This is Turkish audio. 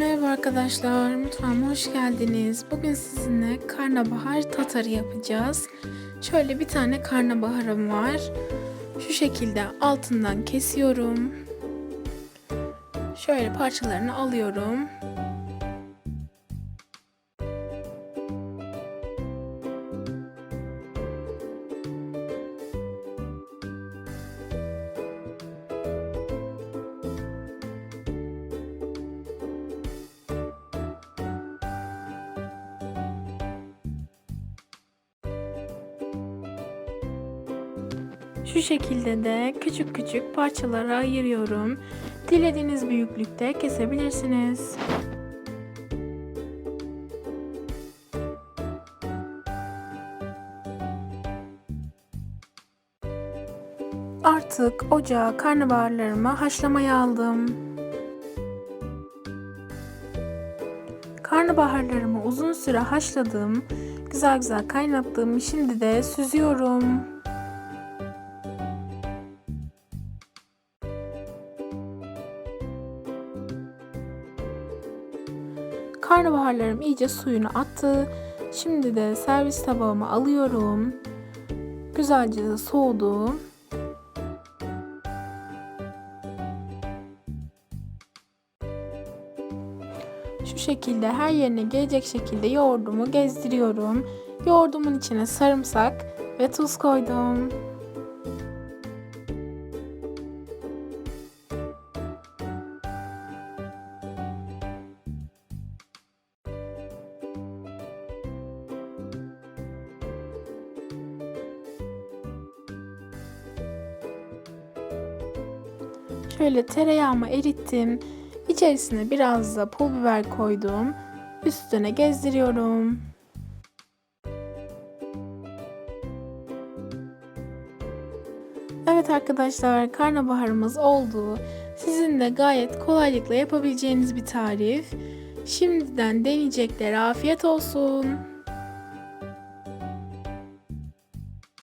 Merhaba arkadaşlar, mutfağıma hoş geldiniz. Bugün sizinle karnabahar tatarı yapacağız. Şöyle bir tane karnabaharım var. Şu şekilde altından kesiyorum. Şöyle parçalarını alıyorum. Şu şekilde de küçük küçük parçalara ayırıyorum. Dilediğiniz büyüklükte kesebilirsiniz. Artık ocağa karnabaharlarımı haşlamaya aldım. Karnabaharlarımı uzun süre haşladım. Güzel güzel kaynattım. Şimdi de süzüyorum. Karnabaharlarım iyice suyunu attı. Şimdi de servis tabağıma alıyorum. Güzelce de soğudu. Şu şekilde her yerine gelecek şekilde yoğurdumu gezdiriyorum. Yoğurdumun içine sarımsak ve tuz koydum. Şöyle tereyağımı erittim. İçerisine biraz da pul biber koydum. Üstüne gezdiriyorum. Evet arkadaşlar karnabaharımız oldu. Sizin de gayet kolaylıkla yapabileceğiniz bir tarif. Şimdiden deneyeceklere afiyet olsun.